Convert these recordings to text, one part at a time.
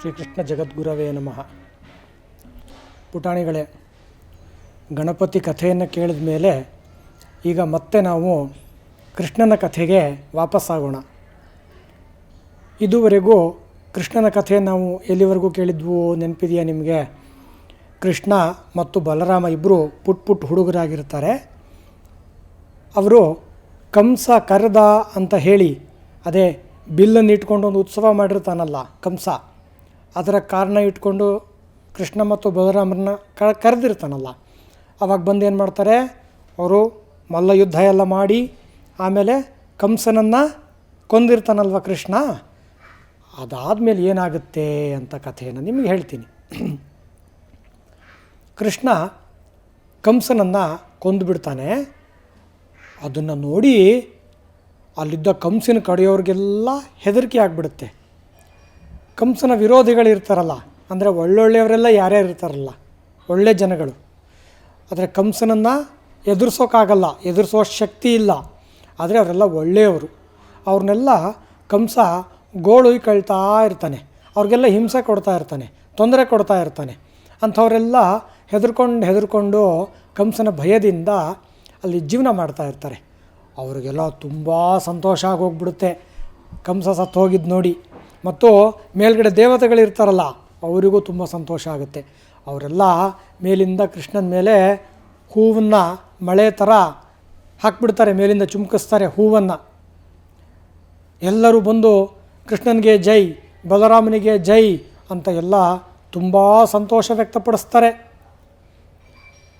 ಶ್ರೀಕೃಷ್ಣ ಜಗದ್ಗುರವೇ ನಮಃ. ಪುಟಾಣಿಗಳೇ, ಗಣಪತಿ ಕಥೆಯನ್ನು ಕೇಳಿದ ಮೇಲೆ ಈಗ ಮತ್ತೆ ನಾವು ಕೃಷ್ಣನ ಕಥೆಗೆ ವಾಪಸ್ಸಾಗೋಣ. ಇದುವರೆಗೂ ಕೃಷ್ಣನ ಕಥೆ ನಾವು ಎಲ್ಲಿವರೆಗೂ ಕೇಳಿದ್ವು ನೆನಪಿದೆಯಾ ನಿಮಗೆ? ಕೃಷ್ಣ ಮತ್ತು ಬಲರಾಮ ಇಬ್ಬರು ಪುಟ್ ಪುಟ್ ಹುಡುಗರಾಗಿರ್ತಾರೆ. ಅವರು ಕಂಸ ಕರೆದ ಅಂತ ಹೇಳಿ, ಅದೇ ಬಿಲ್ಲನ್ನು ಇಟ್ಕೊಂಡು ಒಂದು ಉತ್ಸವ ಮಾಡಿರ್ತಾನಲ್ಲ ಕಂಸ. ಅದರ ಕಾರಣ ಇಟ್ಕೊಂಡು ಕೃಷ್ಣ ಮತ್ತು ಬಲರಾಮರನ್ನ ಕ, ಕರೆದಿರ್ತಾನಲ್ಲ. ಅವಾಗ ಬಂದು ಏನು ಮಾಡ್ತಾರೆ? ಅವರು ಮಲ್ಲ ಯುದ್ಧ ಎಲ್ಲ ಮಾಡಿ, ಆಮೇಲೆ ಕಂಸನನ್ನು ಕೊಂದಿರ್ತಾನಲ್ವ ಕೃಷ್ಣ? ಅದಾದಮೇಲೆ ಏನಾಗುತ್ತೆ ಅಂತ ಕಥೆಯನ್ನು ನಿಮಗೆ ಹೇಳ್ತೀನಿ. ಕೃಷ್ಣ ಕಂಸನನ್ನು ಕೊಂದುಬಿಡ್ತಾನೆ. ಅದನ್ನು ನೋಡಿ ಅಲ್ಲಿದ್ದ ಕಂಸಿನ ಕಡೆಯವ್ರಿಗೆಲ್ಲ ಹೆದರಿಕೆ ಆಗಿಬಿಡುತ್ತೆ. ಕಂಸನ ವಿರೋಧಿಗಳಿರ್ತಾರಲ್ಲ, ಅಂದರೆ ಒಳ್ಳೊಳ್ಳೆಯವರೆಲ್ಲ ಯಾರ್ಯಾರು ಇರ್ತಾರಲ್ಲ, ಒಳ್ಳೆ ಜನಗಳು. ಆದರೆ ಕಂಸನನ್ನು ಎದುರಿಸೋಕ್ಕಾಗಲ್ಲ ಎದುರಿಸೋ ಶಕ್ತಿ ಇಲ್ಲ. ಆದರೆ ಅವರೆಲ್ಲ ಒಳ್ಳೆಯವರು. ಅವ್ರನ್ನೆಲ್ಲ ಕಂಸ ಗೋಳು ಕಳ್ತಾ ಇರ್ತಾನೆ. ಅವ್ರಿಗೆಲ್ಲ ಹಿಂಸೆ ಕೊಡ್ತಾ ಇರ್ತಾನೆ, ತೊಂದರೆ ಕೊಡ್ತಾ ಇರ್ತಾನೆ. ಅಂಥವರೆಲ್ಲ ಹೆದರ್ಕೊಂಡು ಹೆದರ್ಕೊಂಡು ಕಂಸನ ಭಯದಿಂದ ಅಲ್ಲಿ ಜೀವನ ಮಾಡ್ತಾ ಇರ್ತಾರೆ. ಅವರಿಗೆಲ್ಲ ತುಂಬ ಸಂತೋಷ ಆಗೋಗ್ಬಿಡುತ್ತೆ. ಕಂಸ ಸತ್ತು ಹೋಗಿದ್ದು ನೋಡಿ. ಮತ್ತು ಮೇಲ್ಗಡೆ ದೇವತೆಗಳಿರ್ತಾರಲ್ಲ, ಅವರಿಗೂ ತುಂಬ ಸಂತೋಷ ಆಗುತ್ತೆ. ಅವರೆಲ್ಲ ಮೇಲಿಂದ ಕೃಷ್ಣನ ಮೇಲೆ ಹೂವನ್ನು ಮಳೆ ಥರ ಹಾಕ್ಬಿಡ್ತಾರೆ, ಮೇಲಿಂದ ಚುಮ್ಕಿಸ್ತಾರೆ ಹೂವನ್ನು. ಎಲ್ಲರೂ ಬಂದು ಕೃಷ್ಣನಿಗೆ ಜೈ, ಬಲರಾಮನಿಗೆ ಜೈ ಅಂತ ಎಲ್ಲ ತುಂಬ ಸಂತೋಷ ವ್ಯಕ್ತಪಡಿಸ್ತಾರೆ.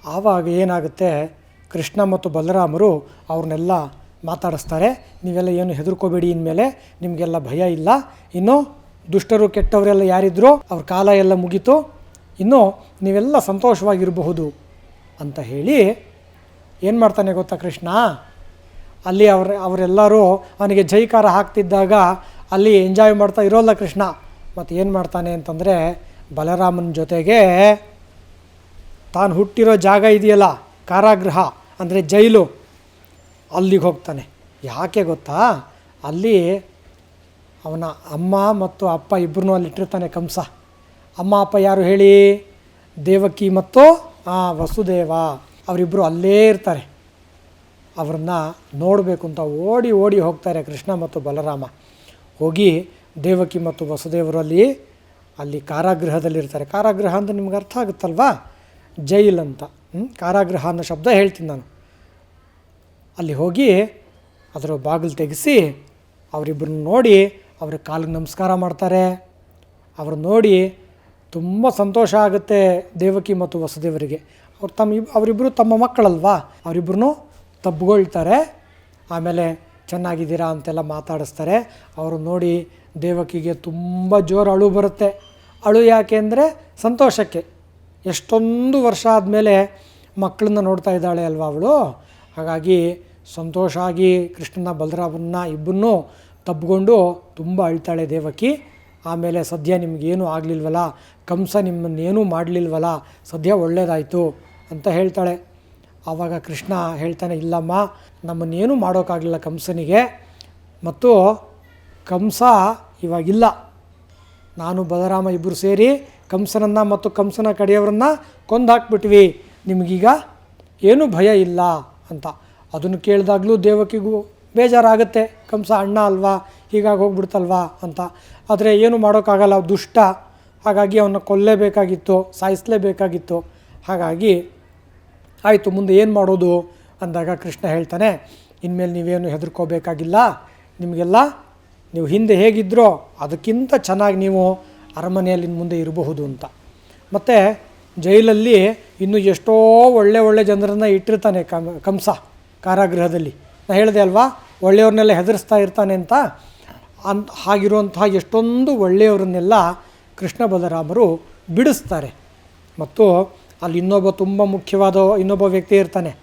ಆವಾಗ ಏನಾಗುತ್ತೆ, ಕೃಷ್ಣ ಮತ್ತು ಬಲರಾಮರು ಅವ್ರನ್ನೆಲ್ಲ ಮಾತಾಡಿಸ್ತಾರೆ. ನೀವೆಲ್ಲ ಏನು ಹೆದರ್ಕೋಬೇಡಿ ಇನ್ಮೇಲೆ, ನಿಮಗೆಲ್ಲ ಭಯ ಇಲ್ಲ. ಇನ್ನು ದುಷ್ಟರು ಕೆಟ್ಟವರೆಲ್ಲ ಯಾರಿದ್ರು, ಅವ್ರ ಕಾಲ ಎಲ್ಲ ಮುಗೀತು. ಇನ್ನು ನೀವೆಲ್ಲ ಸಂತೋಷವಾಗಿರಬಹುದು ಅಂತ ಹೇಳಿ ಏನು ಮಾಡ್ತಾನೆ ಗೊತ್ತಾ ಕೃಷ್ಣ? ಅಲ್ಲಿ ಅವ್ರ, ಅವರೆಲ್ಲರೂ ಅವನಿಗೆ ಜೈಕಾರ ಹಾಕ್ತಿದ್ದಾಗ ಅಲ್ಲಿ ಎಂಜಾಯ್ ಮಾಡ್ತಾ ಇರೋಲ್ಲ ಕೃಷ್ಣ. ಮತ್ತು ಏನು ಮಾಡ್ತಾನೆ ಅಂತಂದರೆ, ಬಲರಾಮನ ಜೊತೆಗೆ ತಾನು ಹುಟ್ಟಿರೋ ಜಾಗ ಇದೆಯಲ್ಲ, ಕಾರಾಗೃಹ, ಅಂದರೆ ಜೈಲು ಅಲ್ಲಿಗೆ ಹೋಗ್ತಾನೆ. ಯಾಕೆ ಗೊತ್ತಾ? ಅಲ್ಲಿ ಅವನ ಅಮ್ಮ ಮತ್ತು ಅಪ್ಪ ಇಬ್ಬರನ್ನೂ ಅಲ್ಲಿ ಇಟ್ಟಿರ್ತಾನೆ ಕಂಸ. ಅಮ್ಮ, ಅಪ್ಪ ಯಾರು ಹೇಳಿ? ದೇವಕಿ ಮತ್ತು ಆ ವಸುದೇವ. ಅವರಿಬ್ಬರು ಅಲ್ಲೇ ಇರ್ತಾರೆ. ಅವ್ರನ್ನ ನೋಡಬೇಕು ಅಂತ ಓಡಿ ಓಡಿ ಹೋಗ್ತಾರೆ ಕೃಷ್ಣ ಮತ್ತು ಬಲರಾಮ. ಹೋಗಿ ದೇವಕಿ ಮತ್ತು ವಸುದೇವರಲ್ಲಿ ಅಲ್ಲಿ ಕಾರಾಗೃಹದಲ್ಲಿರ್ತಾರೆ. ಕಾರಾಗೃಹ ಅಂತ ನಿಮ್ಗೆ ಅರ್ಥ ಆಗುತ್ತಲ್ವಾ? ಜೈಲ್ ಅಂತ? ಕಾರಾಗೃಹ ಅನ್ನೋ ಶಬ್ದ ಹೇಳ್ತೀನಿ ನಾನು. ಅಲ್ಲಿ ಹೋಗಿ ಅದರ ಬಾಗಿಲು ತೆಗೆಸಿ ಅವರಿಬ್ಬರನ್ನ ನೋಡಿ ಅವ್ರ ಕಾಲಿಗೆ ನಮಸ್ಕಾರ ಮಾಡ್ತಾರೆ. ಅವ್ರು ನೋಡಿ ತುಂಬ ಸಂತೋಷ ಆಗುತ್ತೆ ದೇವಕಿ ಮತ್ತು ವಸುದೇವರಿಗೆ. ಅವ್ರು ತಮ್ಮ ಇಬ್ ಅವರಿಬ್ಬರು ತಮ್ಮ ಮಕ್ಕಳಲ್ವಾ? ಅವರಿಬ್ಬರೂ ತಬ್ಕೊಳ್ತಾರೆ ಆಮೇಲೆ ಚೆನ್ನಾಗಿದ್ದೀರಾ ಅಂತೆಲ್ಲ ಮಾತಾಡಿಸ್ತಾರೆ. ಅವರು ನೋಡಿ ದೇವಕಿಗೆ ತುಂಬ ಜೋರು ಅಳು ಬರುತ್ತೆ. ಅಳು ಯಾಕೆ ಅಂದರೆ ಸಂತೋಷಕ್ಕೆ. ಎಷ್ಟೊಂದು ವರ್ಷ ಆದಮೇಲೆ ಮಕ್ಕಳನ್ನ ನೋಡ್ತಾ ಇದ್ದಾಳೆ ಅಲ್ವಾ ಅವಳು? ಹಾಗಾಗಿ ಸಂತೋಷ ಆಗಿ ಕೃಷ್ಣನ ಬಲರಾಮನ್ನ ಇಬ್ಬರನ್ನೂ ತಬ್ಕೊಂಡು ತುಂಬ ಅಳ್ತಾಳೆ ದೇವಕಿ. ಆಮೇಲೆ ಸದ್ಯ ನಿಮಗೇನು ಆಗಲಿಲ್ವಲ್ಲ? ಕಂಸ ನಿಮ್ಮನ್ನೇನೂ ಮಾಡಲಿಲ್ವಲ್ಲ? ಸದ್ಯ ಒಳ್ಳೇದಾಯಿತು ಅಂತ ಹೇಳ್ತಾಳೆ. ಆವಾಗ ಕೃಷ್ಣ ಹೇಳ್ತಾನೆ, ಇಲ್ಲಮ್ಮ, ನಮ್ಮನ್ನೇನು ಮಾಡೋಕ್ಕಾಗಲಿಲ್ಲ ಕಂಸನಿಗೆ. ಮತ್ತು ಕಂಸ ಇವಾಗಿಲ್ಲ. ನಾನು ಬಲರಾಮ ಇಬ್ಬರು ಸೇರಿ ಕಂಸನನ್ನು ಮತ್ತು ಕಂಸನ ಕಡೆಯವರನ್ನ ಕೊಂದು ಹಾಕ್ಬಿಟ್ವಿ ನಿಮಗೀಗ ಏನೂ ಭಯ ಇಲ್ಲ. ಅಂತ. ಅದನ್ನು ಕೇಳಿದಾಗಲೂ ದೇವಕಿಗೂ ಬೇಜಾರಾಗುತ್ತೆ. ಕಂಸ ಅಣ್ಣ ಅಲ್ವಾ? ಹೀಗಾಗಿ ಹೋಗ್ಬಿಡ್ತಲ್ವಾ ಅಂತ. ಆದರೆ ಏನು ಮಾಡೋಕ್ಕಾಗಲ್ಲ. ದುಷ್ಟ. ಹಾಗಾಗಿ ಅವನ್ನ ಕೊಲ್ಲೇಬೇಕಾಗಿತ್ತು, ಸಾಯಿಸಲೇಬೇಕಾಗಿತ್ತು. ಹಾಗಾಗಿ ಆಯಿತು, ಮುಂದೆ ಏನು ಮಾಡೋದು ಅಂದಾಗ ಕೃಷ್ಣ ಹೇಳ್ತಾನೆ, ಇನ್ಮೇಲೆ ನೀವೇನು ಹೆದರ್ಕೋಬೇಕಾಗಿಲ್ಲ. ನಿಮಗೆಲ್ಲ ನೀವು ಹಿಂದೆ ಹೇಗಿದ್ರೋ ಅದಕ್ಕಿಂತ ಚೆನ್ನಾಗಿ ನೀವು ಅರಮನೆಯಲ್ಲಿ ಮುಂದೆ ಇರಬಹುದು ಅಂತ. ಮತ್ತು ಜೈಲಲ್ಲಿ ಇನ್ನೂ ಎಷ್ಟೋ ಒಳ್ಳೆ ಒಳ್ಳೆ ಜನರನ್ನು ಇಟ್ಟಿರ್ತಾನೆ ಕಂ ಕಂಸ ಕಾರಾಗೃಹದಲ್ಲಿ. ನಾ ಹೇಳಿದೆ ಅಲ್ವಾ? ಒಳ್ಳೆಯವ್ರನ್ನೆಲ್ಲ ಹೆದರಿಸ್ತಾ ಇರ್ತಾನೆ ಅಂತ. ಅನ್ ಹಾಗಿರುವಂತಹ ಎಷ್ಟೊಂದು ಒಳ್ಳೆಯವರನ್ನೆಲ್ಲ ಕೃಷ್ಣ ಬಲರಾಮರು ಬಿಡಿಸ್ತಾರೆ. ಮತ್ತು ಅಲ್ಲಿ ಇನ್ನೊಬ್ಬ ತುಂಬ ಮುಖ್ಯವಾದ ಇನ್ನೊಬ್ಬ ವ್ಯಕ್ತಿ ಇರ್ತಾನೆ.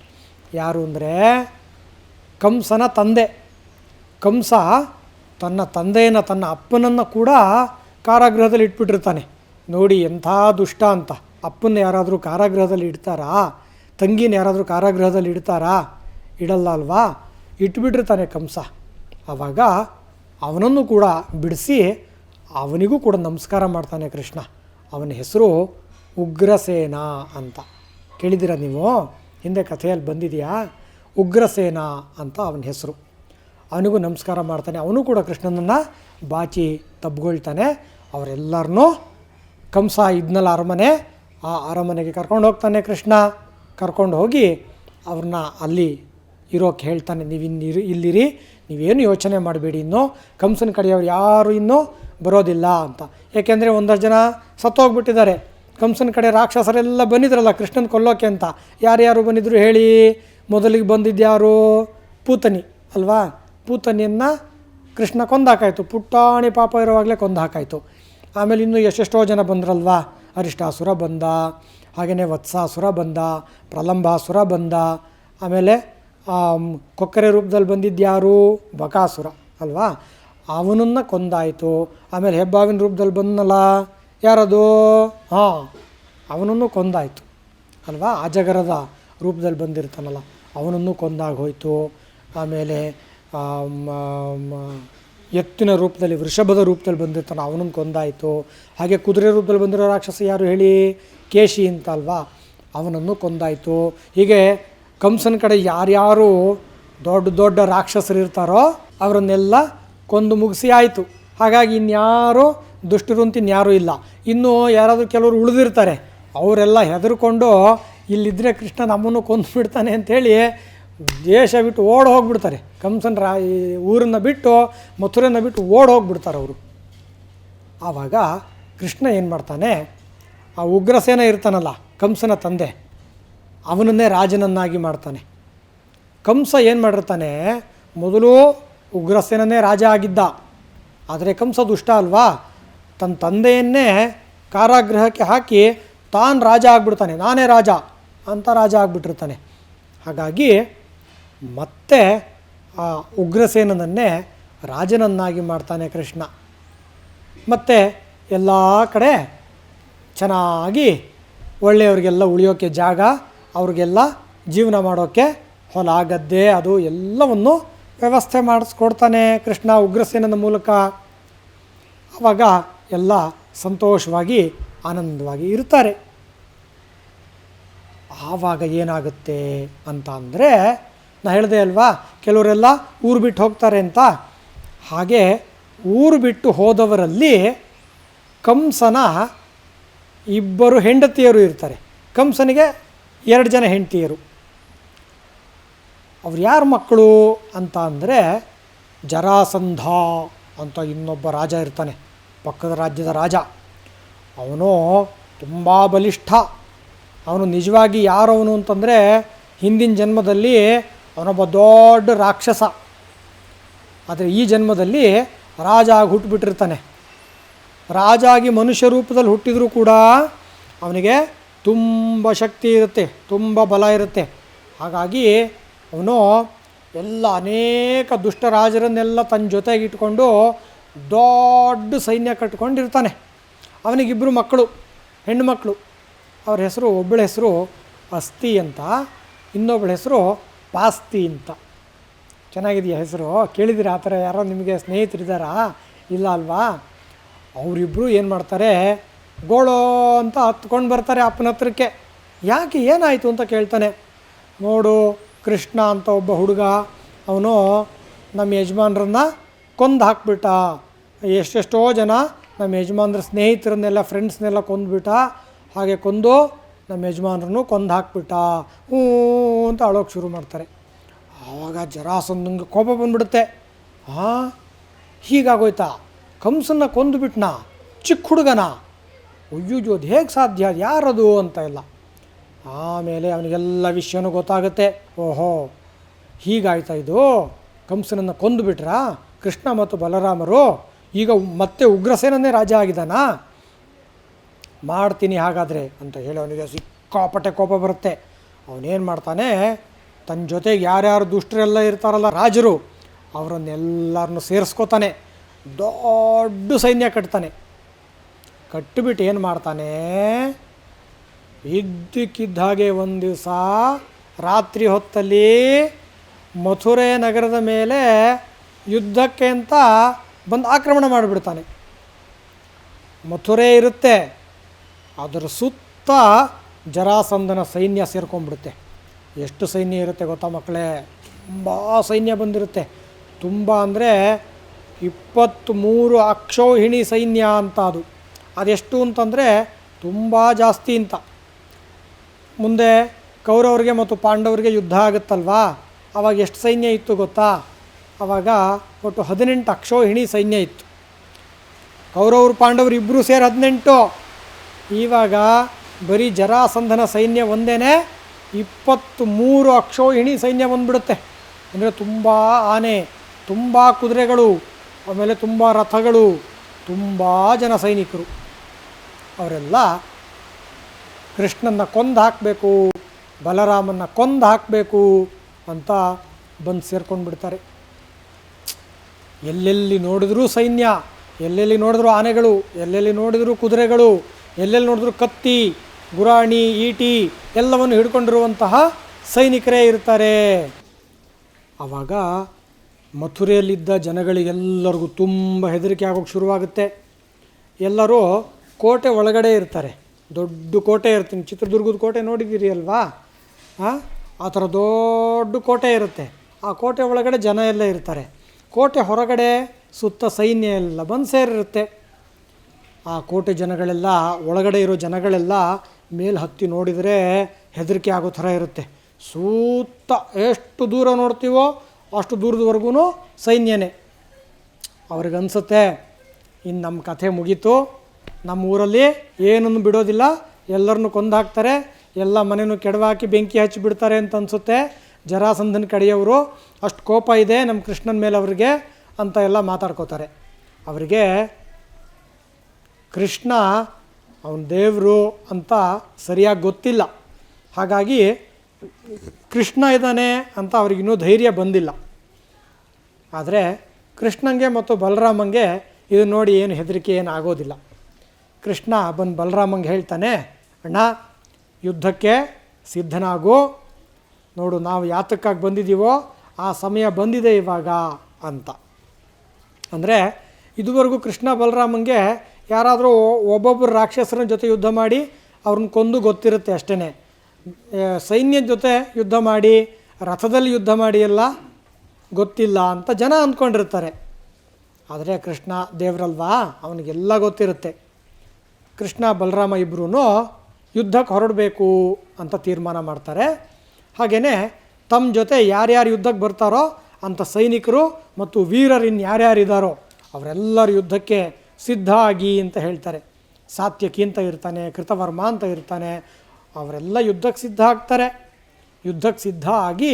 ಯಾರು ಅಂದರೆ ಕಂಸನ ತಂದೆ. ಕಂಸ ತನ್ನ ತಂದೆಯನ್ನು, ತನ್ನ ಅಪ್ಪನನ್ನು ಕೂಡ ಕಾರಾಗೃಹದಲ್ಲಿ ಇಟ್ಬಿಟ್ಟಿರ್ತಾನೆ. ನೋಡಿ ಎಂಥ ದುಷ್ಟ ಅಂತ. ಅಪ್ಪನ ಯಾರಾದರೂ ಕಾರಾಗೃಹದಲ್ಲಿ ಇಡ್ತಾರಾ? ತಂಗಿನ ಯಾರಾದರೂ ಕಾರಾಗೃಹದಲ್ಲಿ ಇಡ್ತಾರಾ? ಇಡಲ್ಲ ಅಲ್ವಾ? ಇಟ್ಬಿಟ್ಟಿರ್ತಾನೆ ಕಂಸ. ಆವಾಗ ಅವನನ್ನು ಕೂಡ ಬಿಡಿಸಿ ಅವನಿಗೂ ಕೂಡ ನಮಸ್ಕಾರ ಮಾಡ್ತಾನೆ ಕೃಷ್ಣ. ಅವನ ಹೆಸರು ಉಗ್ರಸೇನ ಅಂತ. ಕೇಳಿದ್ದೀರಾ ನೀವು? ಹಿಂದೆ ಕಥೆಯಲ್ಲಿ ಬಂದಿದೆಯಾ? ಉಗ್ರಸೇನ ಅಂತ ಅವನ ಹೆಸರು. ಅವನಿಗೂ ನಮಸ್ಕಾರ ಮಾಡ್ತಾನೆ. ಅವನು ಕೂಡ ಕೃಷ್ಣನನ್ನು ಬಾಚಿ ತಬ್ಗೊಳ್ತಾನೆ ಅವರೆಲ್ಲರನ್ನೂ ಕಂಸ ಇದ್ನಲ್ಲ ಅರಮನೆ ಆ ಅರಮನೆಗೆ ಕರ್ಕೊಂಡು ಹೋಗ್ತಾನೆ ಕೃಷ್ಣ. ಕರ್ಕೊಂಡು ಹೋಗಿ ಅವ್ರನ್ನ ಅಲ್ಲಿ ಇರೋಕ್ಕೆ ಹೇಳ್ತಾನೆ, ನೀವು ಇನ್ನಿರು, ಇಲ್ಲಿರಿ, ನೀವೇನು ಯೋಚನೆ ಮಾಡಬೇಡಿ ಇನ್ನು ಕಂಸನ ಕಡೆಯವ್ರು ಯಾರು ಇನ್ನೂ ಬರೋದಿಲ್ಲ ಅಂತ. ಏಕೆಂದರೆ ಒಂದಷ್ಟು ಜನ ಸತ್ತೋಗ್ಬಿಟ್ಟಿದ್ದಾರೆ. ಕಂಸನ ಕಡೆ ರಾಕ್ಷಸರೆಲ್ಲ ಬಂದಿದ್ರಲ್ಲ ಕೃಷ್ಣನ ಕೊಲ್ಲೋಕೆ ಅಂತ. ಯಾರ್ಯಾರು ಬಂದಿದ್ರು ಹೇಳಿ, ಮೊದಲಿಗೆ ಬಂದಿದ್ಯಾರು ಪೂತನಿ, ಅಲ್ವಾ? ಪೂತನಿಯನ್ನು ಕೃಷ್ಣ ಕೊಂದಾಕಾಯ್ತು. ಪುಟ್ಟಾಣಿ ಪಾಪ ಇರುವಾಗಲೇ ಕೊಂದು ಹಾಕಾಯಿತು ಆಮೇಲೆ ಇನ್ನೂ ಎಷ್ಟೆಷ್ಟೋ ಜನ ಬಂದ್ರಲ್ವಾ? ಅರಿಷ್ಟಾಸುರ ಬಂದ ಹಾಗೆಯೇ ವತ್ಸಾಸುರ ಬಂದ ಪ್ರಲಂಬಾಸುರ ಬಂದ ಆಮೇಲೆ ಆಮ್, ಕೊಕ್ಕರೆ ರೂಪದಲ್ಲಿ ಬಂದಿದ್ದ್ಯಾರು? ಬಕಾಸುರ ಅಲ್ವಾ? ಅವನನ್ನು ಕೊಂದಾಯಿತು. ಆಮೇಲೆ ಹೆಬ್ಬಾವಿನ ರೂಪದಲ್ಲಿ ಬಂದನಲ್ಲ ಯಾರದು? ಹಾಂ ಅವನನ್ನು ಕೊಂದಾಯಿತು ಅಲ್ವಾ? ಅಜಗರದ ರೂಪದಲ್ಲಿ ಬಂದಿರ್ತಾನಲ್ಲ ಅವನನ್ನು ಕೊಂದಾಗ ಹೋಯಿತು. ಆಮೇಲೆ ಆಮ್, ಆಮ್, ಎತ್ತಿನ ರೂಪದಲ್ಲಿ, ವೃಷಭದ ರೂಪದಲ್ಲಿ ಬಂದಿರ್ತಾನೆ. ಅವನನ್ನು ಕೊಂದಾಯಿತು. ಹಾಗೆ ಕುದುರೆ ರೂಪದಲ್ಲಿ ಬಂದಿರೋ ರಾಕ್ಷಸ ಯಾರು ಹೇಳಿ? ಕೇಶಿ ಅಂತ ಅಲ್ವಾ? ಅವನನ್ನು ಕೊಂದಾಯಿತು. ಹೀಗೆ ಕಂಸನ ಕಡೆ ಯಾರ್ಯಾರು ದೊಡ್ಡ ದೊಡ್ಡ ರಾಕ್ಷಸರು ಇರ್ತಾರೋ ಅವರನ್ನೆಲ್ಲ ಕೊಂದು ಮುಗಿಸಿ ಆಯಿತು. ಹಾಗಾಗಿ ಇನ್ಯಾರೂ ದುಷ್ಟರು ಅಂತ ಇನ್ಯಾರೂ ಇಲ್ಲ. ಇನ್ನು ಯಾರಾದರೂ ಕೆಲವರು ಉಳಿದಿರ್ತಾರೆ. ಅವರೆಲ್ಲ ಹೆದರ್ಕೊಂಡು ಇಲ್ಲಿದ್ದರೆ ಕೃಷ್ಣ ನಮ್ಮನ್ನು ಕೊಂದು ಬಿಡ್ತಾನೆ ಅಂಥೇಳಿ ದೇಶ ಬಿಟ್ಟು ಓಡ್ ಹೋಗ್ಬಿಡ್ತಾರೆ. ಕಂಸನ ರಾ ಊರನ್ನು ಬಿಟ್ಟು ಮಥುರೆಯನ್ನು ಬಿಟ್ಟು ಓಡ್ ಹೋಗ್ಬಿಡ್ತಾರೆ ಅವರು. ಆವಾಗ ಕೃಷ್ಣ ಏನು ಮಾಡ್ತಾನೆ? ಆ ಉಗ್ರಸೇನ ಇರ್ತಾನಲ್ಲ, ಕಂಸನ ತಂದೆ, ಅವನನ್ನೇ ರಾಜನನ್ನಾಗಿ ಮಾಡ್ತಾನೆ. ಕಂಸ ಏನು ಮಾಡಿರ್ತಾನೆ? ಮೊದಲು ಉಗ್ರಸೇನನೇ ರಾಜ ಆಗಿದ್ದ. ಆದರೆ ಕಂಸ ದುಷ್ಟ ಅಲ್ವಾ? ತನ್ನ ತಂದೆಯನ್ನೇ ಕಾರಾಗೃಹಕ್ಕೆ ಹಾಕಿ ತಾನು ರಾಜ ಆಗ್ಬಿಡ್ತಾನೆ, ನಾನೇ ರಾಜ ಅಂತ ರಾಜ ಆಗ್ಬಿಟ್ಟಿರ್ತಾನೆ. ಹಾಗಾಗಿ ಮತ್ತೆ ಆ ಉಗ್ರಸೇನನನ್ನೇ ರಾಜನನ್ನಾಗಿ ಮಾಡ್ತಾನೆ ಕೃಷ್ಣ. ಮತ್ತು ಎಲ್ಲ ಕಡೆ ಚೆನ್ನಾಗಿ ಒಳ್ಳೆಯವ್ರಿಗೆಲ್ಲ ಉಳಿಯೋಕ್ಕೆ ಜಾಗ, ಅವ್ರಿಗೆಲ್ಲ ಜೀವನ ಮಾಡೋಕ್ಕೆ ಹೊಲ ಗದ್ದೆ ಅದು ಎಲ್ಲವನ್ನು ವ್ಯವಸ್ಥೆ ಮಾಡಿಸ್ಕೊಡ್ತಾನೆ ಕೃಷ್ಣ ಉಗ್ರಸೇನನ ಮೂಲಕ. ಆವಾಗ ಎಲ್ಲ ಸಂತೋಷವಾಗಿ, ಆನಂದವಾಗಿ ಇರ್ತಾರೆ. ಆವಾಗ ಏನಾಗುತ್ತೆ ಅಂತ ಅಂದರೆ ನಾ ಹೇಳಿದೆ ಅಲ್ವಾ, ಕೆಲವರೆಲ್ಲ ಊರು ಬಿಟ್ಟು ಹೋಗ್ತಾರೆ ಅಂತ. ಹಾಗೆ ಊರು ಬಿಟ್ಟು ಹೋದವರಲ್ಲಿ ಕಂಸನ ಇಬ್ಬರು ಹೆಂಡತಿಯರು ಇರ್ತಾರೆ. ಕಂಸನಿಗೆ ಎರಡು ಜನ ಹೆಂಡತಿಯರು. ಅವ್ರು ಯಾರ ಮಕ್ಕಳು ಅಂತ ಅಂದರೆ ಜರಾಸಂಧ ಅಂತ ಇನ್ನೊಬ್ಬ ರಾಜ ಇರ್ತಾನೆ, ಪಕ್ಕದ ರಾಜ್ಯದ ರಾಜ. ಅವನು ತುಂಬ ಬಲಿಷ್ಠ. ಅವನು ನಿಜವಾಗಿ ಯಾರವನು ಅಂತಂದರೆ ಹಿಂದಿನ ಜನ್ಮದಲ್ಲಿ ಅವನೊಬ್ಬ ದೊಡ್ಡ ರಾಕ್ಷಸ. ಆದರೆ ಈ ಜನ್ಮದಲ್ಲಿ ರಾಜ ಆಗಿ ಹುಟ್ಟುಬಿಟ್ಟಿರ್ತಾನೆ ರಾಜ ಆಗಿ ಮನುಷ್ಯ ರೂಪದಲ್ಲಿ ಹುಟ್ಟಿದರೂ ಕೂಡ ಅವನಿಗೆ ತುಂಬ ಶಕ್ತಿ ಇರುತ್ತೆ, ತುಂಬ ಬಲ ಇರುತ್ತೆ. ಹಾಗಾಗಿ ಅವನು ಎಲ್ಲ ಅನೇಕ ದುಷ್ಟ ರಾಜರನ್ನೆಲ್ಲ ತನ್ನ ಜೊತೆಗೆ ಇಟ್ಕೊಂಡು ದೊಡ್ಡ ಸೈನ್ಯ ಕಟ್ಕೊಂಡಿರ್ತಾನೆ. ಅವನಿಗಿಬ್ಬರು ಮಕ್ಕಳು, ಹೆಣ್ಣು ಮಕ್ಕಳು. ಅವ್ರ ಹೆಸರು ಒಬ್ಬಳ ಹೆಸರು ಅಸ್ತಿ ಅಂತ, ಇನ್ನೊಬ್ಬಳ ಹೆಸರು ಪಾಸ್ತಿ ಅಂತ. ಚೆನ್ನಾಗಿದೆಯಾ ಹೆಸರು? ಕೇಳಿದಿರ ಆ ಥರ ಯಾರೋ ನಿಮಗೆ ಸ್ನೇಹಿತರಿದ್ದಾರಾ? ಇಲ್ಲ ಅಲ್ವಾ? ಅವರಿಬ್ಬರು ಏನು ಮಾಡ್ತಾರೆ? ಗೋಳೋ ಅಂತ ಹತ್ಕೊಂಡು ಬರ್ತಾರೆ ಅಪ್ಪನ ಹತ್ರಕ್ಕೆ. ಯಾಕೆ ಏನಾಯಿತು ಅಂತ ಕೇಳ್ತಾನೆ. ನೋಡು, ಕೃಷ್ಣ ಅಂತ ಒಬ್ಬ ಹುಡುಗ, ಅವನು ನಮ್ಮ ಯಜಮಾನ್ರನ್ನ ಕೊಂದು ಹಾಕ್ಬಿಟ್ಟ. ಎಷ್ಟೆಷ್ಟೋ ಜನ ನಮ್ಮ ಯಜಮಾನ್ರ ಸ್ನೇಹಿತರನ್ನೆಲ್ಲ ಫ್ರೆಂಡ್ಸ್ನೆಲ್ಲ ಕೊಂದುಬಿಟ್ಟ. ಹಾಗೆ ಕೊಂದು ನಮ್ಮ ಯಜಮಾನ್ರನ್ನು ಕೊಂದು ಹಾಕ್ಬಿಟ್ಟ. ಹ್ಞೂ ಅಂತ ಅಳೋಕೆ ಶುರು ಮಾಡ್ತಾರೆ. ಆವಾಗ ಜರಾಸಂದಂಗೆ ಕೋಪ ಬಂದ್ಬಿಡುತ್ತೆ. ಹಾಂ ಹೀಗಾಗೋಯ್ತಾ? ಕಂಸನ್ನ ಕೊಂದು ಬಿಟ್ನಾ? ಚಿಕ್ಕ ಹುಡುಗನ? ಅಯ್ಯೋ ಅದು ಹೇಗೆ ಸಾಧ್ಯ? ಯಾರದು ಅಂತ ಇಲ್ಲ ಆಮೇಲೆ ಅವನಿಗೆಲ್ಲ ವಿಷಯನೂ ಗೊತ್ತಾಗುತ್ತೆ. ಓಹೋ, ಹೀಗಾಯ್ತಾ ಇದು? ಕಂಸನನ್ನು ಕೊಂದು ಬಿಟ್ರಾ? ಕೃಷ್ಣ ಮತ್ತು ಬಲರಾಮರು? ಈಗ ಮತ್ತೆ ಉಗ್ರಸೇನನ್ನೇ ರಾಜ ಆಗಿದ್ದಾನಾ? ಮಾಡ್ತೀನಿ ಹಾಗಾದರೆ ಅಂತ ಹೇಳಿ ಅವನಿಗೆ ಸಿಕ್ಕಾಪಟ್ಟೆ ಕೋಪ ಬರುತ್ತೆ. ಅವನೇನು ಮಾಡ್ತಾನೆ ತನ್ನ ಜೊತೆಗೆ ಯಾರ್ಯಾರು ದುಷ್ಟರೆಲ್ಲ ಇರ್ತಾರಲ್ಲ ರಾಜರು ಅವರನ್ನೆಲ್ಲರನ್ನು ಸೇರಿಸ್ಕೋತಾನೆ, ದೊಡ್ಡ ಸೈನ್ಯ ಕಟ್ತಾನೆ. ಕಟ್ಟಿಬಿಟ್ಟು ಏನು ಮಾಡ್ತಾನೆ, ಇದ್ದಕ್ಕಿದ್ದ ಹಾಗೆ ಒಂದು ದಿವಸ ರಾತ್ರಿ ಹೊತ್ತಲ್ಲಿ ಮಥುರೆ ನಗರದ ಮೇಲೆ ಯುದ್ಧಕ್ಕೆ ಅಂತ ಬಂದು ಆಕ್ರಮಣ ಮಾಡಿಬಿಡ್ತಾನೆ. ಮಥುರೆ ಇರುತ್ತೆ ಅದರ ಸುತ್ತ ಜರಾಸಂಧನ ಸೈನ್ಯ ಸೇರ್ಕೊಂಡ್ಬಿಡುತ್ತೆ. ಎಷ್ಟು ಸೈನ್ಯ ಇರುತ್ತೆ ಗೊತ್ತಾ ಮಕ್ಕಳೇ? ತುಂಬ ಸೈನ್ಯ ಬಂದಿರುತ್ತೆ. ತುಂಬ ಅಂದರೆ ಇಪ್ಪತ್ತ್ಮೂರು ಅಕ್ಷೌಹಿಣಿ ಸೈನ್ಯ ಅಂತ ಅದು. ಅದೆಷ್ಟು ಅಂತಂದರೆ ತುಂಬ ಜಾಸ್ತಿ ಅಂತ. ಮುಂದೆ ಕೌರವರಿಗೆ ಮತ್ತು ಪಾಂಡವರಿಗೆ ಯುದ್ಧ ಆಗುತ್ತಲ್ವಾ? ಆವಾಗ ಎಷ್ಟು ಸೈನ್ಯ ಇತ್ತು ಗೊತ್ತಾ? ಆವಾಗ ಒಟ್ಟು ಹದಿನೆಂಟು ಅಕ್ಷೋಹಿಣಿ ಸೈನ್ಯ ಇತ್ತು. ಕೌರವರು ಪಾಂಡವರು ಇಬ್ಬರು ಸೇರಿ ಹದಿನೆಂಟು. ಇವಾಗ ಬರೀ ಜರಾಸಂಧನ ಸೈನ್ಯ ಒಂದೇ ಇಪ್ಪತ್ತು ಮೂರು ಅಕ್ಷೋಹಿಣಿ ಸೈನ್ಯ ಬಂದುಬಿಡುತ್ತೆ. ಅಂದರೆ ತುಂಬ ಆನೆ, ತುಂಬ ಕುದುರೆಗಳು, ಆಮೇಲೆ ತುಂಬ ರಥಗಳು, ತುಂಬ ಜನ ಸೈನಿಕರು. ಅವರೆಲ್ಲ ಕೃಷ್ಣನ ಕೊಂದು ಹಾಕಬೇಕು, ಬಲರಾಮನ್ನ ಕೊಂದು ಹಾಕಬೇಕು ಅಂತ ಬಂದು ಸೇರ್ಕೊಂಡು ಬಿಡ್ತಾರೆ. ಎಲ್ಲೆಲ್ಲಿ ನೋಡಿದ್ರೂ ಸೈನ್ಯ, ಎಲ್ಲೆಲ್ಲಿ ನೋಡಿದ್ರೂ ಆನೆಗಳು, ಎಲ್ಲೆಲ್ಲಿ ನೋಡಿದ್ರೂ ಕುದುರೆಗಳು ಎಲ್ಲೆಲ್ಲಿ ನೋಡಿದ್ರು ಕತ್ತಿ, ಗುರಾಣಿ, ಈಟಿ ಎಲ್ಲವನ್ನು ಹಿಡ್ಕೊಂಡಿರುವಂತಹ ಸೈನಿಕರೇ ಇರ್ತಾರೆ. ಆವಾಗ ಮಥುರೆಯಲ್ಲಿದ್ದ ಜನಗಳಿಗೆಲ್ಲರಿಗೂ ತುಂಬ ಹೆದರಿಕೆ ಆಗೋಕ್ಕೆ ಶುರುವಾಗುತ್ತೆ. ಎಲ್ಲರೂ ಕೋಟೆ ಒಳಗಡೆ ಇರ್ತಾರೆ. ದೊಡ್ಡ ಕೋಟೆ ಇರ್ತೀನಿ. ಚಿತ್ರದುರ್ಗದ ಕೋಟೆ ನೋಡಿದ್ದೀರಿ ಅಲ್ವಾ? ಹಾಂ ಆ ಥರ ದೊಡ್ಡ ಕೋಟೆ ಇರುತ್ತೆ. ಆ ಕೋಟೆ ಒಳಗಡೆ ಜನ ಎಲ್ಲ ಇರ್ತಾರೆ. ಕೋಟೆ ಹೊರಗಡೆ ಸುತ್ತ ಸೈನ್ಯ ಎಲ್ಲ ಬಂದು ಸೇರಿರುತ್ತೆ. ಆ ಕೋಟೆ ಜನಗಳೆಲ್ಲ, ಒಳಗಡೆ ಇರೋ ಜನಗಳೆಲ್ಲ ಮೇಲೆ ಹತ್ತಿ ನೋಡಿದರೆ ಹೆದರಿಕೆ ಆಗೋ ಥರ ಇರುತ್ತೆ. ಸೂತ್ತ ಎಷ್ಟು ದೂರ ನೋಡ್ತೀವೋ ಅಷ್ಟು ದೂರದವರೆಗೂ ಸೈನ್ಯನೇ. ಅವ್ರಿಗನ್ಸುತ್ತೆ ಇನ್ನು ನಮ್ಮ ಕಥೆ ಮುಗೀತು ನಮ್ಮ ಊರಲ್ಲಿ ಏನನ್ನು ಬಿಡೋದಿಲ್ಲ ಎಲ್ಲರನ್ನು ಕೊಂದು ಹಾಕ್ತಾರೆ ಎಲ್ಲ ಮನೆಯೂ ಕೆಡವಾಕಿ ಬೆಂಕಿ ಹಚ್ಚಿ ಬಿಡ್ತಾರೆ ಅಂತ ಅನಿಸುತ್ತೆ. ಜರಾಸಂಧನ ಕಡೆಯವರು, ಅಷ್ಟು ಕೋಪ ಇದೆ ನಮ್ಮ ಕೃಷ್ಣನ ಮೇಲೆ ಅವರಿಗೆ ಅಂತ ಎಲ್ಲ ಮಾತಾಡ್ಕೋತಾರೆ. ಅವರಿಗೆ ಕೃಷ್ಣ ಅವನ ದೇವರು ಅಂತ ಸರಿಯಾಗಿ ಗೊತ್ತಿಲ್ಲ. ಹಾಗಾಗಿ ಕೃಷ್ಣ ಇದ್ದಾನೆ ಅಂತ ಅವ್ರಿಗಿನ್ನೂ ಧೈರ್ಯ ಬಂದಿಲ್ಲ. ಆದರೆ ಕೃಷ್ಣಂಗೆ ಮತ್ತು ಬಲರಾಮಂಗೆ ಇದು ನೋಡಿ ಏನು ಹೆದರಿಕೆ ಏನು ಆಗೋದಿಲ್ಲ. ಕೃಷ್ಣ ಬಂದು ಬಲರಾಮಂಗೆ ಹೇಳ್ತಾನೆ, ಅಣ್ಣ, ಯುದ್ಧಕ್ಕೆ ಸಿದ್ಧನಾಗು. ನೋಡು, ನಾವು ಯಾತಕ್ಕಾಗಿ ಬಂದಿದ್ದೀವೋ ಆ ಸಮಯ ಬಂದಿದೆ ಇವಾಗ ಅಂತ. ಅಂದರೆ ಇದುವರೆಗೂ ಕೃಷ್ಣ ಬಲರಾಮಂಗೆ ಯಾರಾದರೂ ಒಬ್ಬೊಬ್ಬರು ರಾಕ್ಷಸರ ಜೊತೆ ಯುದ್ಧ ಮಾಡಿ ಅವ್ರನ್ನ ಕೊಂದು ಗೊತ್ತಿರುತ್ತೆ ಅಷ್ಟೇ ಸೈನ್ಯದ ಜೊತೆ ಯುದ್ಧ ಮಾಡಿ, ರಥದಲ್ಲಿ ಯುದ್ಧ ಮಾಡಿ ಎಲ್ಲ ಗೊತ್ತಿಲ್ಲ ಅಂತ ಜನ ಅಂದ್ಕೊಂಡಿರ್ತಾರೆ. ಆದರೆ ಕೃಷ್ಣ ದೇವರಲ್ವಾ? ಅವನಿಗೆಲ್ಲ ಗೊತ್ತಿರುತ್ತೆ. ಕೃಷ್ಣ, ಬಲರಾಮ ಇಬ್ಬರೂ ಯುದ್ಧಕ್ಕೆ ಹೊರಡಬೇಕು ಅಂತ ತೀರ್ಮಾನ ಮಾಡ್ತಾರೆ. ಹಾಗೆಯೇ ತಮ್ಮ ಜೊತೆ ಯಾರ್ಯಾರು ಯುದ್ಧಕ್ಕೆ ಬರ್ತಾರೋ ಅಂಥ ಸೈನಿಕರು ಮತ್ತು ವೀರರು ಇನ್ನು ಯಾರ್ಯಾರಿದ್ದಾರೋ ಅವರೆಲ್ಲರ ಯುದ್ಧಕ್ಕೆ ಸಿದ್ಧ ಆಗಿ ಅಂತ ಹೇಳ್ತಾರೆ. ಸಾತ್ಯಕಿ ಅಂತ ಇರ್ತಾನೆ, ಕೃತವರ್ಮ ಅಂತ ಇರ್ತಾನೆ, ಅವರೆಲ್ಲ ಯುದ್ಧಕ್ಕೆ ಸಿದ್ಧ ಆಗ್ತಾರೆ. ಯುದ್ಧಕ್ಕೆ ಸಿದ್ಧ ಆಗಿ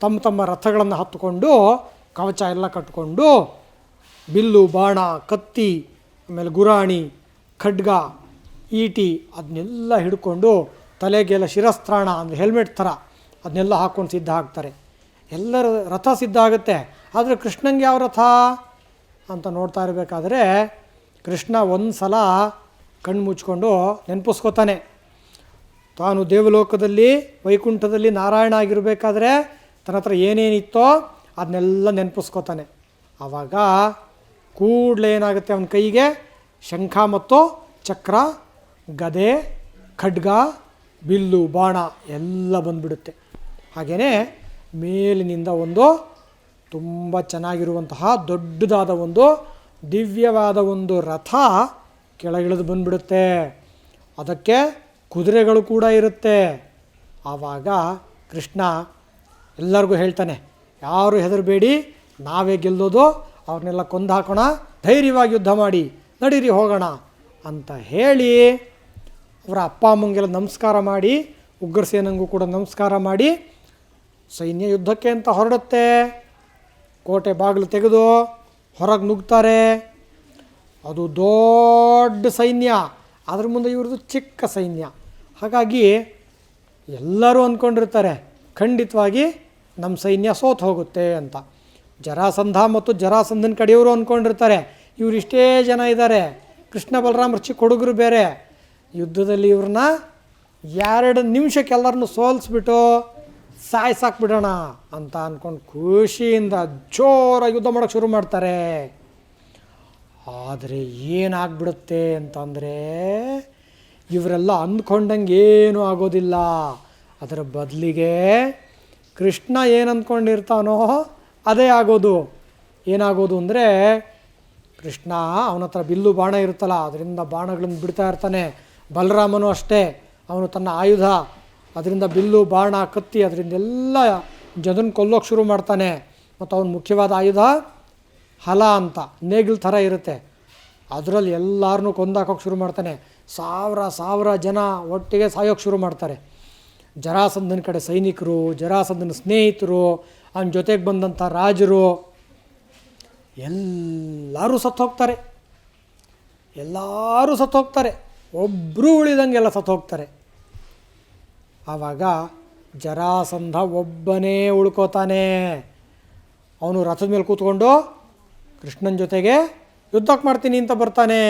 ತಮ್ಮ ತಮ್ಮ ರಥಗಳನ್ನು ಹತ್ತುಕೊಂಡು, ಕವಚ ಎಲ್ಲ ಕಟ್ಕೊಂಡು, ಬಿಲ್ಲು, ಬಾಣ, ಕತ್ತಿ, ಆಮೇಲೆ ಗುರಾಣಿ, ಖಡ್ಗ, ಈಟಿ ಅದನ್ನೆಲ್ಲ ಹಿಡ್ಕೊಂಡು ತಲೆಗೆಲ್ಲ ಶಿರಸ್ತ್ರಾಣ ಅಂದರೆ ಹೆಲ್ಮೆಟ್ ಥರ ಅದನ್ನೆಲ್ಲ ಹಾಕ್ಕೊಂಡು ಸಿದ್ಧ ಆಗ್ತಾರೆ. ಎಲ್ಲರ ರಥ ಸಿದ್ಧ ಆಗುತ್ತೆ. ಆದರೆ ಕೃಷ್ಣಂಗೆ ಯಾವ ರಥ? ಅಂತ ನೋಡ್ತಾ ಇರಬೇಕಾದ್ರೆ ಕೃಷ್ಣ ಒಂದು ಸಲ ಕಣ್ಣು ಮುಚ್ಕೊಂಡು ನೆನಪಿಸ್ಕೋತಾನೆ. ತಾನು ದೇವಲೋಕದಲ್ಲಿ, ವೈಕುಂಠದಲ್ಲಿ ನಾರಾಯಣ ಆಗಿರಬೇಕಾದ್ರೆ ತನ್ನ ಹತ್ರ ಏನೇನಿತ್ತೋ ಅದನ್ನೆಲ್ಲ ನೆನಪಿಸ್ಕೋತಾನೆ. ಆವಾಗ ಕೂಡಲೇ ಏನಾಗುತ್ತೆ ಅವನ ಕೈಗೆ? ಶಂಖ ಮತ್ತು ಚಕ್ರ, ಗದೆ, ಖಡ್ಗ, ಬಿಲ್ಲು, ಬಾಣ ಎಲ್ಲ ಬಂದ್ಬಿಡುತ್ತೆ. ಹಾಗೆಯೇ ಮೇಲಿನಿಂದ ಒಂದು ತುಂಬ ಚೆನ್ನಾಗಿರುವಂತಹ ದೊಡ್ಡದಾದ ಒಂದು ದಿವ್ಯವಾದ ಒಂದು ರಥ ಕೆಳಗಿಳಿದು ಬಂದ್ಬಿಡುತ್ತೆ. ಅದಕ್ಕೆ ಕುದುರೆಗಳು ಕೂಡ ಇರುತ್ತೆ. ಆವಾಗ ಕೃಷ್ಣ ಎಲ್ಲರಿಗೂ ಹೇಳ್ತಾನೆ, ಯಾರು ಹೆದರಬೇಡಿ, ನಾವೇ ಗೆಲ್ಲೋದು, ಅವ್ರನ್ನೆಲ್ಲ ಕೊಂದು ಹಾಕೋಣ, ಧೈರ್ಯವಾಗಿ ಯುದ್ಧ ಮಾಡಿ, ನಡೀರಿ ಹೋಗೋಣ ಅಂತ ಹೇಳಿ ಅವರ ಅಪ್ಪ ಅಮ್ಮಂಗೆಲ್ಲ ನಮಸ್ಕಾರ ಮಾಡಿ, ಉಗ್ರಸೇನಂಗೂ ಕೂಡ ನಮಸ್ಕಾರ ಮಾಡಿ ಸೈನ್ಯ ಯುದ್ಧಕ್ಕೆ ಅಂತ ಹೊರಡುತ್ತೆ. ಕೋಟೆ ಬಾಗಿಲು ತೆಗೆದು ಹೊರಗೆ ನುಗ್ತಾರೆ. ಅದು ದೊಡ್ಡ ಸೈನ್ಯ. ಅದ್ರ ಮುಂದೆ ಇವ್ರದ್ದು ಚಿಕ್ಕ ಸೈನ್ಯ. ಹಾಗಾಗಿ ಎಲ್ಲರೂ ಅಂದ್ಕೊಂಡಿರ್ತಾರೆ, ಖಂಡಿತವಾಗಿ ನಮ್ಮ ಸೈನ್ಯ ಸೋತು ಹೋಗುತ್ತೆ ಅಂತ. ಜರಾಸಂಧ ಮತ್ತು ಜರಾಸಂಧನ ಕಡೆಯವರು ಅಂದ್ಕೊಂಡಿರ್ತಾರೆ, ಇವ್ರು ಇಷ್ಟೇ ಜನ ಇದ್ದಾರೆ ಕೃಷ್ಣ ಬಲರಾಮರು ಚಿಕ್ಕ ಹುಡುಗರು ಬೇರೆ. ಯುದ್ಧದಲ್ಲಿ ಇವ್ರನ್ನ ಎರಡು ನಿಮಿಷಕ್ಕೆ ಎಲ್ಲರನ್ನು ಸೋಲಿಸ್ಬಿಟ್ಟು ಸಾಯ್ಸಾಕ್ಬಿಡೋಣ ಅಂತ ಅಂದ್ಕೊಂಡು ಖುಷಿಯಿಂದ ಜೋರಾಗಿ ಯುದ್ಧ ಮಾಡೋಕ್ಕೆ ಶುರು ಮಾಡ್ತಾರೆ. ಆದರೆ ಏನಾಗ್ಬಿಡುತ್ತೆ ಅಂತಂದರೆ ಇವರೆಲ್ಲ ಅಂದ್ಕೊಂಡಂಗೆ ಏನೂ ಆಗೋದಿಲ್ಲ. ಅದರ ಬದಲಿಗೆ ಕೃಷ್ಣ ಏನು ಅಂದ್ಕೊಂಡಿರ್ತಾನೋ ಅದೇ ಆಗೋದು. ಏನಾಗೋದು ಅಂದರೆ ಕೃಷ್ಣ ಅವನ ಹತ್ರ ಬಿಲ್ಲು ಬಾಣ ಇರುತ್ತಲ್ಲ, ಅದರಿಂದ ಬಾಣಗಳನ್ನು ಬಿಡ್ತಾ ಇರ್ತಾನೆ. ಬಲರಾಮನು ಅಷ್ಟೇ, ಅವನು ತನ್ನ ಆಯುಧ ಅದರಿಂದ ಬಿಲ್ಲು ಬಾಣ ಕತ್ತಿ ಅದರಿಂದ ಎಲ್ಲ ಜನನ ಕೊಲ್ಲೋಕೆ ಶುರು ಮಾಡ್ತಾನೆ. ಮತ್ತು ಅವನ ಮುಖ್ಯವಾದ ಆಯುಧ ಹಲ ಅಂತ, ನೇಗಿಲ್ ಥರ ಇರುತ್ತೆ. ಅದರಲ್ಲಿ ಎಲ್ಲರನ್ನೂ ಕೊಂದಾಕೋಕೆ ಶುರು ಮಾಡ್ತಾನೆ. ಸಾವಿರ ಸಾವಿರ ಜನ ಒಟ್ಟಿಗೆ ಸಾಯೋಕ್ಕೆ ಶುರು ಮಾಡ್ತಾರೆ. ಜರಾಸಂಧನ ಕಡೆ ಸೈನಿಕರು, ಜರಾಸಂಧನ ಸ್ನೇಹಿತರು, ಅವನ ಜೊತೆಗೆ ಬಂದಂಥ ರಾಜರು, ಎಲ್ಲರೂ ಸತ್ತು ಹೋಗ್ತಾರೆ. ಎಲ್ಲರೂ ಸತ್ತು ಹೋಗ್ತಾರೆ. ಒಬ್ಬರೂ ಉಳಿದಂಗೆಲ್ಲ ಸತ್ತು ಹೋಗ್ತಾರೆ. ಆವಾಗ ಜರಾಸಂಧ ಒಬ್ಬನೇ ಉಳ್ಕೋತಾನೆ. ಅವನು ರಥದ ಮೇಲೆ ಕೂತ್ಕೊಂಡು ಕೃಷ್ಣನ ಜೊತೆಗೆ ಯುದ್ಧಕ್ಕೆ ಮಾಡ್ತೀನಿ ಅಂತ ಬರ್ತಾನೆ.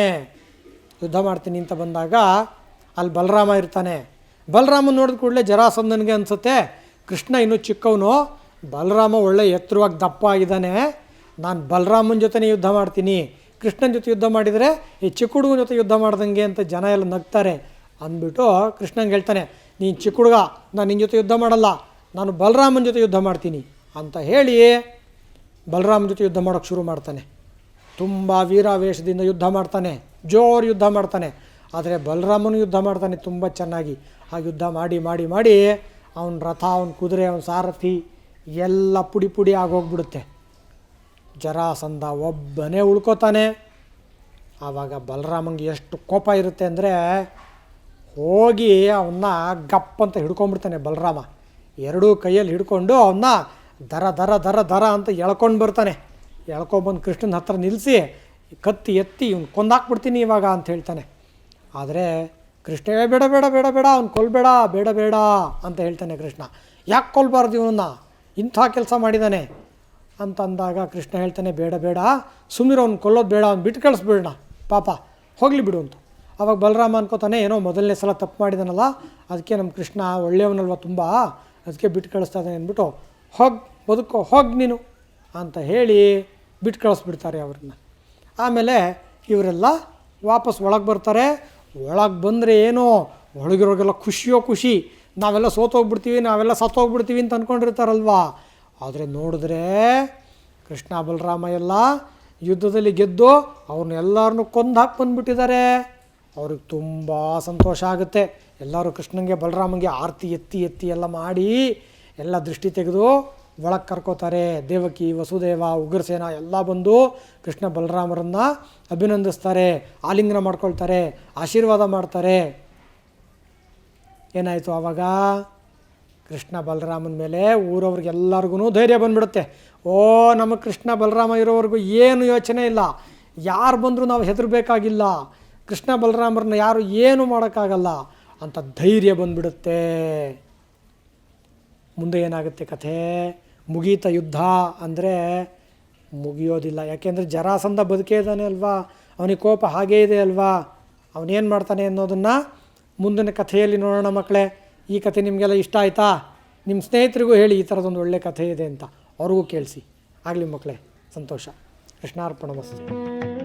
ಯುದ್ಧ ಮಾಡ್ತೀನಿ ಅಂತ ಬಂದಾಗ ಅಲ್ಲಿ ಬಲರಾಮ ಇರ್ತಾನೆ. ಬಲರಾಮನ ನೋಡಿದ ಕೂಡಲೇ ಜರಾಸಂಧನಿಗೆ ಅನಿಸುತ್ತೆ, ಕೃಷ್ಣ ಇನ್ನೂ ಚಿಕ್ಕವನು, ಬಲರಾಮ ಒಳ್ಳೆ ಎತ್ತರವಾಗಿ ದಪ್ಪ ಆಗಿದ್ದಾನೆ. ನಾನು ಬಲರಾಮನ ಜೊತೆನೇ ಯುದ್ಧ ಮಾಡ್ತೀನಿ. ಕೃಷ್ಣನ ಜೊತೆ ಯುದ್ಧ ಮಾಡಿದರೆ ಈ ಚಿಕ್ಕ ಹುಡುಗನ ಜೊತೆ ಯುದ್ಧ ಮಾಡ್ದಂಗೆ ಅಂತ ಜನ ಎಲ್ಲ ನಗ್ತಾರೆ ಅಂದ್ಬಿಟ್ಟು ಕೃಷ್ಣಂಗೆ ಹೇಳ್ತಾನೆ ನೀನು ಚಿಕ್ಕ ಹುಡುಗ ನಾನು ನಿನ್ನ ಜೊತೆ ಯುದ್ಧ ಮಾಡಲ್ಲ, ನಾನು ಬಲರಾಮನ ಜೊತೆ ಯುದ್ಧ ಮಾಡ್ತೀನಿ ಅಂತ ಹೇಳಿ ಬಲರಾಮನ ಜೊತೆ ಯುದ್ಧ ಮಾಡೋಕ್ಕೆ ಶುರು ಮಾಡ್ತಾನೆ. ತುಂಬ ವೀರಾವೇಶದಿಂದ ಯುದ್ಧ ಮಾಡ್ತಾನೆ, ಜೋರು ಯುದ್ಧ ಮಾಡ್ತಾನೆ. ಆದರೆ ಬಲರಾಮನು ಯುದ್ಧ ಮಾಡ್ತಾನೆ ತುಂಬ ಚೆನ್ನಾಗಿ. ಆ ಯುದ್ಧ ಮಾಡಿ ಮಾಡಿ ಮಾಡಿ ಅವನ ರಥ, ಅವನ ಕುದುರೆ, ಅವನ ಸಾರಥಿ ಎಲ್ಲ ಪುಡಿ ಪುಡಿ ಆಗೋಗ್ಬಿಡುತ್ತೆ. ಜರಾಸಂಧ ಒಬ್ಬನೇ ಉಳ್ಕೋತಾನೆ. ಆವಾಗ ಬಲರಾಮಂಗೆ ಎಷ್ಟು ಕೋಪ ಇರುತ್ತೆ ಅಂದರೆ ಹೋಗಿ ಅವನ್ನ ಗಪ್ ಅಂತ ಹಿಡ್ಕೊಂಡ್ಬಿಡ್ತಾನೆ ಬಲರಾಮ. ಎರಡೂ ಕೈಯಲ್ಲಿ ಹಿಡ್ಕೊಂಡು ಅವನ್ನ ದರ ದರ ದರ ದರ ಅಂತ ಎಳ್ಕೊಂಡು ಬರ್ತಾನೆ. ಎಳ್ಕೊಂಬಂದು ಕೃಷ್ಣನ ಹತ್ರ ನಿಲ್ಲಿಸಿ ಕತ್ತಿ ಎತ್ತಿ ಇವ್ನು ಕೊಂದಾಕ್ಬಿಡ್ತೀನಿ ಇವಾಗ ಅಂತ ಹೇಳ್ತಾನೆ. ಆದರೆ ಕೃಷ್ಣ, ಬೇಡ ಬೇಡ ಬೇಡ ಬೇಡ, ಅವ್ನು ಕೊಲ್ಬೇಡ, ಬೇಡ ಬೇಡ ಅಂತ ಹೇಳ್ತಾನೆ ಕೃಷ್ಣ. ಯಾಕೆ ಕೊಲ್ಬಾರ್ದು ಇವನನ್ನ? ಇಂಥ ಕೆಲಸ ಮಾಡಿದ್ದಾನೆ ಅಂತ ಅಂದಾಗ ಕೃಷ್ಣ ಹೇಳ್ತಾನೆ, ಬೇಡ ಬೇಡ ಸುಮ್ಮನೆ ಅವ್ನು ಕೊಲ್ಲೋದು ಬೇಡ, ಅವ್ನು ಬಿಟ್ಟು ಕಳಿಸ್ಬೇಡ ಪಾಪ, ಹೋಗಲಿ ಬಿಡು ಅಂತ. ಅವಾಗ ಬಲರಾಮ ಅನ್ಕೋತಾನೆ, ಏನೋ ಮೊದಲನೇ ಸಲ ತಪ್ಪು ಮಾಡಿದಾನಲ್ಲ ಅದಕ್ಕೆ ನಮ್ಮ ಕೃಷ್ಣ ಒಳ್ಳೆಯವನಲ್ವ ತುಂಬ ಅದಕ್ಕೆ ಬಿಟ್ಟು ಕಳಿಸ್ತಾ ಅಂದ್ಬಿಟ್ಟು, ಹೋಗಿ, ಬದುಕೋ, ಹೋಗಿ ನೀನು ಅಂತ ಹೇಳಿ ಬಿಟ್ಟು ಕಳಿಸ್ಬಿಡ್ತಾರೆ ಅವ್ರನ್ನ. ಆಮೇಲೆ ಇವರೆಲ್ಲ ವಾಪಸ್ ಒಳಗೆ ಬರ್ತಾರೆ. ಒಳಗೆ ಬಂದರೆ ಏನೋ ಒಳಗಿರೋರಿಗೆಲ್ಲ ಖುಷಿಯೋ ಖುಷಿ, ನಾವೆಲ್ಲ ಸೋತೋಗ್ಬಿಡ್ತೀವಿ ನಾವೆಲ್ಲ ಸತ್ತೋಗ್ಬಿಡ್ತೀವಿ ಅಂತ ಅಂದ್ಕೊಂಡಿರ್ತಾರಲ್ವಾ ಆದರೆ ನೋಡಿದ್ರೆ ಕೃಷ್ಣ, ಬಲರಾಮ ಎಲ್ಲ ಯುದ್ಧದಲ್ಲಿ ಗೆದ್ದು ಅವ್ರನ್ನೆಲ್ಲರನ್ನೂ ಕೊಂದು ಹಾಕಿ ಬಂದುಬಿಟ್ಟಿದ್ದಾರೆ. ಅವ್ರಿಗೆ ತುಂಬ ಸಂತೋಷ ಆಗುತ್ತೆ. ಎಲ್ಲರೂ ಕೃಷ್ಣಂಗೆ, ಬಲರಾಮಂಗೆ ಆರತಿ, ಎತ್ತಿ ಎತ್ತಿ ಎಲ್ಲ ಮಾಡಿ ಎಲ್ಲ ದೃಷ್ಟಿ ತೆಗೆದು ಒಳಗೆ ಕರ್ಕೋತಾರೆ. ದೇವಕಿ, ವಸುದೇವ, ಉಗ್ರಸೇನ ಎಲ್ಲ ಬಂದು ಕೃಷ್ಣ, ಬಲರಾಮರನ್ನು ಅಭಿನಂದಿಸ್ತಾರೆ. ಆಲಿಂಗನ ಮಾಡ್ಕೊಳ್ತಾರೆ. ಆಶೀರ್ವಾದ ಮಾಡ್ತಾರೆ. ಏನಾಯಿತು ಆವಾಗ ಕೃಷ್ಣ, ಬಲರಾಮನ ಮೇಲೆ ಊರವ್ರಿಗೆಲ್ಲರಿಗೂ ಧೈರ್ಯ ಬಂದ್ಬಿಡುತ್ತೆ. ಓ, ನಮ್ಮ ಕೃಷ್ಣ, ಬಲರಾಮ ಇರೋವರೆಗೂ ಏನು ಯೋಚನೆ ಇಲ್ಲ. ಯಾರು ಬಂದರೂ ನಾವು ಹೆದರಬೇಕಾಗಿಲ್ಲ. ಕೃಷ್ಣ ಬಲರಾಮರನ್ನ ಯಾರು ಏನು ಮಾಡೋಕ್ಕಾಗಲ್ಲ ಅಂತ ಧೈರ್ಯ ಬಂದ್ಬಿಡುತ್ತೆ. ಮುಂದೆ ಏನಾಗುತ್ತೆ ಕಥೆ? ಮುಗೀತ ಯುದ್ಧ ಅಂದರೆ ಮುಗಿಯೋದಿಲ್ಲ. ಯಾಕೆಂದರೆ ಜರಾಸಂಧ ಬದುಕೇ ಇದ್ದಾನೆ ಅಲ್ವಾ? ಅವನಿಗೆ ಕೋಪ ಹಾಗೇ ಇದೆ ಅಲ್ವಾ? ಅವನೇನು ಮಾಡ್ತಾನೆ ಅನ್ನೋದನ್ನು ಮುಂದಿನ ಕಥೆಯಲ್ಲಿ ನೋಡೋಣ ಮಕ್ಕಳೇ. ಈ ಕಥೆ ನಿಮಗೆಲ್ಲ ಇಷ್ಟ ಆಯಿತಾ? ನಿಮ್ಮ ಸ್ನೇಹಿತರಿಗೂ ಹೇಳಿ, ಈ ಥರದೊಂದು ಒಳ್ಳೆ ಕಥೆ ಇದೆ ಅಂತ. ಅವ್ರಿಗೂ ಕೇಳಿಸಿ. ಆಗಲಿ ಮಕ್ಕಳೇ, ಸಂತೋಷ. ಕೃಷ್ಣಾರ್ಪಣ ಮಸ್ತು